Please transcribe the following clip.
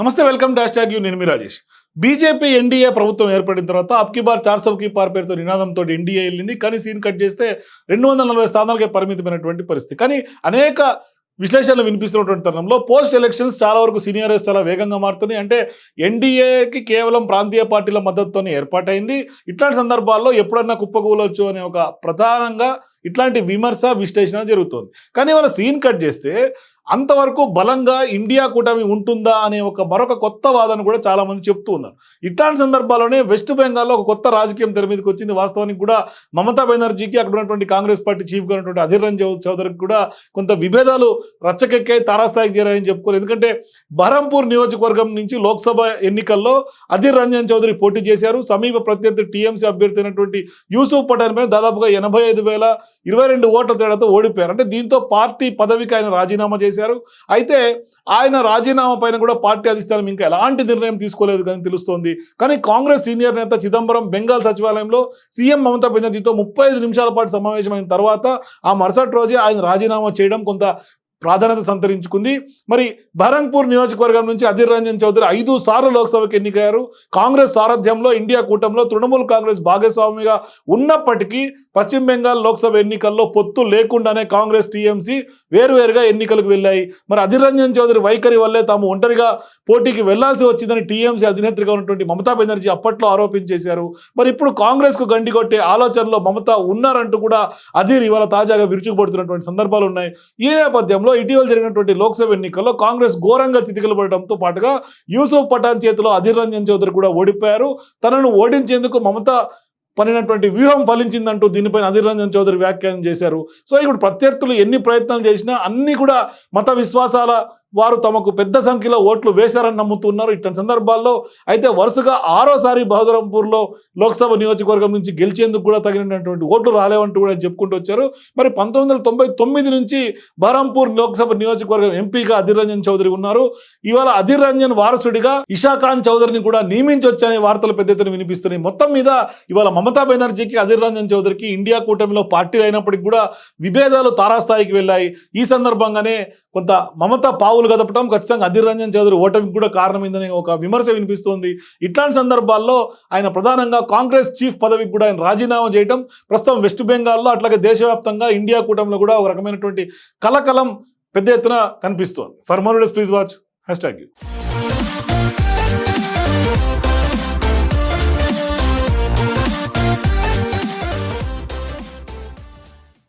నమస్తే welcome dash tag you. నేను మీ Rajesh. BJP NDA ప్రభుత్వం ఏర్పడిన తర్వాత అబ్కి బార్ చార్ సబ్కి పార్ పేరుతో నినాదంతో ఎన్డీఏ వెళ్ళింది. కానీ సీన్ కట్ చేస్తే రెండు వందల నలభై స్థానాలకే పరిమితమైనటువంటి పరిస్థితి. కానీ అనేక విశ్లేషణలు వినిపిస్తున్నటువంటి తరుణంలో పోస్ట్ ఎలక్షన్స్ చాలా వరకు సీనియర్స్ చాలా వేగంగా మారుతున్నాయి. అంటే ఎన్డీఏకి కేవలం ప్రాంతీయ పార్టీల మద్దతుతోనే ఏర్పాటైంది. ఇట్లాంటి సందర్భాల్లో ఎప్పుడన్నా కుప్పకూలొచ్చు అనే ఒక ప్రధానంగా ఇట్లాంటి విమర్శ విశ్లేషణ జరుగుతోంది. కానీ వాళ్ళ సీన్ కట్ చేస్తే అంతవరకు బలంగా ఇండియా కూటమి ఉంటుందా అనే ఒక మరొక కొత్త వాదన కూడా చాలామంది చెప్తూ ఉన్నారు. ఇట్లాంటి సందర్భాల్లోనే వెస్ట్ బెంగాల్లో ఒక కొత్త రాజకీయం తెర మీదకి వచ్చింది. వాస్తవానికి కూడా మమతా బెనర్జీకి అక్కడ ఉన్నటువంటి కాంగ్రెస్ పార్టీ చీఫ్గా ఉన్నటువంటి అధీర్ రంజన్ చౌదరికి కూడా కొంత విభేదాలు రచ్చకెక్కాయి తారాస్థాయికి చేరాయని చెప్పుకోవాలి. ఎందుకంటే బహరంపూర్ నియోజకవర్గం నుంచి లోక్సభ ఎన్నికల్లో అధీర్ రంజన్ చౌదరి పోటీ చేశారు. సమీప ప్రత్యర్థి టీఎంసీ అభ్యర్థి అయినటువంటి యూసుఫ్ పఠాన్ మీద దాదాపుగా ఎనభై ఐదు వేల ఇరవై రెండు ఓట్ల తేడాతో ఓడిపోయారు. అంటే దీంతో పార్టీ పదవికి ఆయన రాజీనామా చేశారు. అయితే ఆయన రాజీనామా పైన కూడా పార్టీ అధిష్టానం ఇంకా ఎలాంటి నిర్ణయం తీసుకోలేదు కానీ తెలుస్తోంది. కానీ కాంగ్రెస్ సీనియర్ నేత చిదంబరం బెంగాల్ సచివాలయంలో సీఎం మమతా బెనర్జీతో ముప్పై ఐదు నిమిషాల పాటు సమావేశమైన తర్వాత ఆ మరుసటి రోజే ఆయన రాజీనామా చేయడం కొంత ప్రాధాన్యత సంతరించుకుంది. మరి బహరంగ్పూర్ నియోజకవర్గం నుంచి అధీర్ రంజన్ చౌదరి ఐదు సార్లు లోక్సభకు ఎన్నికయ్యారు. కాంగ్రెస్ సారథ్యంలో ఇండియా కూటమిలో తృణమూల్ కాంగ్రెస్ భాగస్వామిగా ఉన్నప్పటికీ పశ్చిమ బెంగాల్ లోక్సభ ఎన్నికల్లో పొత్తు లేకుండానే కాంగ్రెస్ టీఎంసీ వేరువేరుగా ఎన్నికలకు వెళ్ళాయి. మరి అధీర్ రంజన్ చౌదరి వైఖరి వల్లే తాము ఒంటరిగా పోటీకి వెళ్ళాల్సి వచ్చిందని టీఎంసీ అధినేత్రిగా ఉన్నటువంటి మమతా బెనర్జీ అప్పట్లో ఆరోపించేశారు మరి ఇప్పుడు కాంగ్రెస్కు గండి కొట్టే ఆలోచనలో మమత ఉన్నారంటూ కూడా అధీర్ ఇవాళ తాజాగా విరుచుకుపడుతున్నటువంటి సందర్భాలు ఉన్నాయి. ఈ నేపథ్యంలో ఇటీవల జరిగినటువంటి లోక్సభ ఎన్నికల్లో కాంగ్రెస్ ఘోరంగా తితికిలబడటంతో పాటుగా యూసుఫ్ పఠాన్ చేతిలో అధీర్ రంజన్ చౌదరి కూడా ఓడిపోయారు. తనను ఓడించేందుకు మమత పనినటువంటి వ్యూహం ఫలించిందంటూ దీనిపైన అధీర్ రంజన్ చౌదరి వ్యాఖ్యానం చేశారు. సో ఇప్పుడు ప్రత్యర్థులు ఎన్ని ప్రయత్నాలు చేసినా అన్ని కూడా మత విశ్వాసాల వారు తమకు పెద్ద సంఖ్యలో ఓట్లు వేశారని నమ్ముతున్నారు. ఇట్లాంటి సందర్భాల్లో అయితే వరుసగా ఆరోసారి బహదరంపూర్లో లోక్సభ నియోజకవర్గం నుంచి గెలిచేందుకు కూడా తగినటువంటి ఓట్లు రాలేవంటూ కూడా చెప్పుకుంటూ వచ్చారు. మరి పంతొమ్మిది వందల తొంభై తొమ్మిది నుంచి బహరంపూర్ లోక్సభ నియోజకవర్గం ఎంపీగా అధీర్ రంజన్ చౌదరి ఉన్నారు. ఇవాళ అధీర్ రంజన్ వారసుడిగా ఇషా ఖాన్ చౌదరిని కూడా నియమించొచ్చనే వార్తలు పెద్ద ఎత్తున వినిపిస్తున్నాయి. మొత్తం మీద ఇవాళ మమతా బెనర్జీకి అధీర్ రంజన్ చౌదరికి ఇండియా కూటమిలో పార్టీలు అయినప్పటికీ కూడా విభేదాలు తారాస్థాయికి వెళ్ళాయి. ఈ సందర్భంగానే కొంత మమత పావులు కదపటం ఖచ్చితంగా అధీర్ రంజన్ చౌదరి ఓటమికి కూడా కారణమైందని ఒక విమర్శ వినిపిస్తోంది. ఇట్లాంటి సందర్భాల్లో ఆయన ప్రధానంగా కాంగ్రెస్ చీఫ్ పదవికి కూడా ఆయన రాజీనామా చేయడం ప్రస్తుతం వెస్ట్ బెంగాల్లో అట్లాగే దేశవ్యాప్తంగా ఇండియా కూటమిలో కూడా ఒక రకమైనటువంటి కలకలం పెద్ద ఎత్తున కనిపిస్తోంది. For more please watch hashtag you.